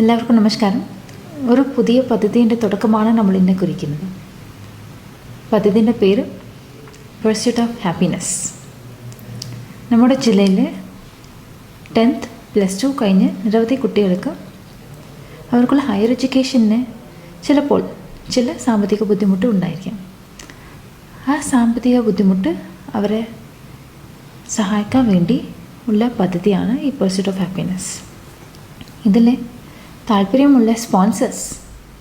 എല്ലാവർക്കും നമസ്കാരം. ഒരു പുതിയ പദ്ധതിന്റെ തുടക്കമാണ് നമ്മൾ ഇന്ന് കുറിക്കുന്നത്. പദ്ധതിന്റെ പേര് പെർസ്യൂട്ട് ഓഫ് ഹാപ്പിനെസ് നമ്മുടെ ജില്ലയിൽ ടെൻത്ത് പ്ലസ് ടു കഴിഞ്ഞ് നിരവധി കുട്ടികൾക്ക് അവർക്കുള്ള ഹയർ എഡ്യൂക്കേഷന് ചിലപ്പോൾ ചില സാമ്പത്തിക ബുദ്ധിമുട്ട് ഉണ്ടായിരിക്കാം. ആ സാമ്പത്തിക ബുദ്ധിമുട്ട് അവരെ സഹായിക്കാൻ വേണ്ടി ഉള്ള പദ്ധതിയാണ് ഈ പെർസ്യൂട്ട് ഓഫ് ഹാപ്പിനെസ് ഇതിൽ താല്പര്യമുള്ള സ്പോൺസേഴ്സ്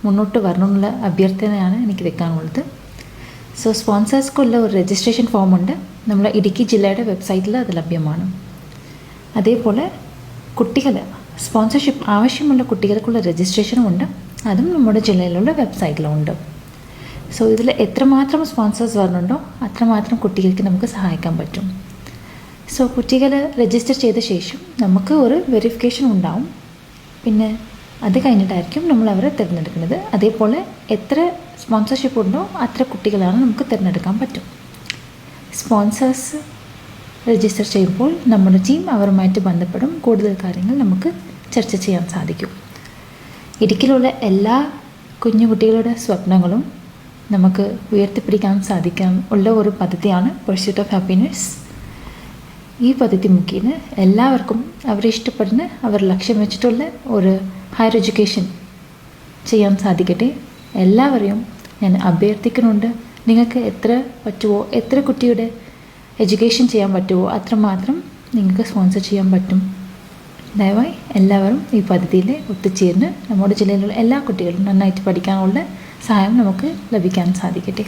മുന്നോട്ട് വരണമെന്നുള്ള അഭ്യർത്ഥനയാണ് എനിക്ക് വെക്കാനുള്ളത്. സോ സ്പോൺസേഴ്സ്ക്കുള്ള ഒരു രജിസ്ട്രേഷൻ ഫോമുണ്ട് നമ്മുടെ ഇടുക്കി ജില്ലയുടെ വെബ്സൈറ്റിൽ അത് ലഭ്യമാണ്. അതേപോലെ കുട്ടികൾ സ്പോൺസർഷിപ്പ് ആവശ്യമുള്ള കുട്ടികൾക്കുള്ള രജിസ്ട്രേഷനും ഉണ്ട്. അതും നമ്മുടെ ജില്ലയിലുള്ള വെബ്സൈറ്റിലുണ്ട് സോ ഇതിൽ എത്രമാത്രം സ്പോൺസേഴ്സ് വരുന്നുണ്ടോ അത്രമാത്രം കുട്ടികൾക്ക് നമുക്ക് സഹായിക്കാൻ പറ്റും. സോ കുട്ടികൾ രജിസ്റ്റർ ചെയ്ത ശേഷം നമുക്ക് ഒരു വെരിഫിക്കേഷൻ ഉണ്ടാവും. പിന്നെ അത് കഴിഞ്ഞിട്ടായിരിക്കും നമ്മൾ അവരെ തിരഞ്ഞെടുക്കുന്നത്. അതേപോലെ എത്ര സ്പോൺസർഷിപ്പ് ഉണ്ടോ അത്ര കുട്ടികളാണ് നമുക്ക് തിരഞ്ഞെടുക്കാൻ പറ്റും. സ്പോൺസേഴ്സ് രജിസ്റ്റർ ചെയ്യുമ്പോൾ നമ്മുടെ ടീം അവരുമായിട്ട് ബന്ധപ്പെടും. കൂടുതൽ കാര്യങ്ങൾ നമുക്ക് ചർച്ച ചെയ്യാൻ സാധിക്കും. ഇടുക്കിയിലുള്ള എല്ലാ കുഞ്ഞു കുട്ടികളുടെ സ്വപ്നങ്ങളും നമുക്ക് ഉയർത്തിപ്പിടിക്കാൻ സാധിക്കാൻ ഉള്ള ഒരു പദ്ധതിയാണ് പെർസ്യൂട്ട് ഓഫ് ഹാപ്പിനെസ് ഈ പദ്ധതി മുഖേന എല്ലാവർക്കും അവരെ ഇഷ്ടപ്പെടുന്ന അവർ ലക്ഷ്യം വെച്ചിട്ടുള്ള ഒരു ഹയർ എഡ്യൂക്കേഷൻ ചെയ്യാൻ സാധിക്കട്ടെ. എല്ലാവരെയും ഞാൻ അഭ്യർത്ഥിക്കുന്നുണ്ട്. നിങ്ങൾക്ക് എത്ര പറ്റുമോ എത്ര കുട്ടിയുടെ എഡ്യൂക്കേഷൻ ചെയ്യാൻ പറ്റുമോ അത്രമാത്രം നിങ്ങൾക്ക് സ്പോൺസർ ചെയ്യാൻ പറ്റും. ദയവായി എല്ലാവരും ഈ പദ്ധതിയിൽ ഒത്തുചേർന്ന് നമ്മുടെ ജില്ലയിലുള്ള എല്ലാ കുട്ടികളും നന്നായിട്ട് പഠിക്കാനുള്ള സഹായം നമുക്ക് ലഭിക്കാൻ സാധിക്കട്ടെ.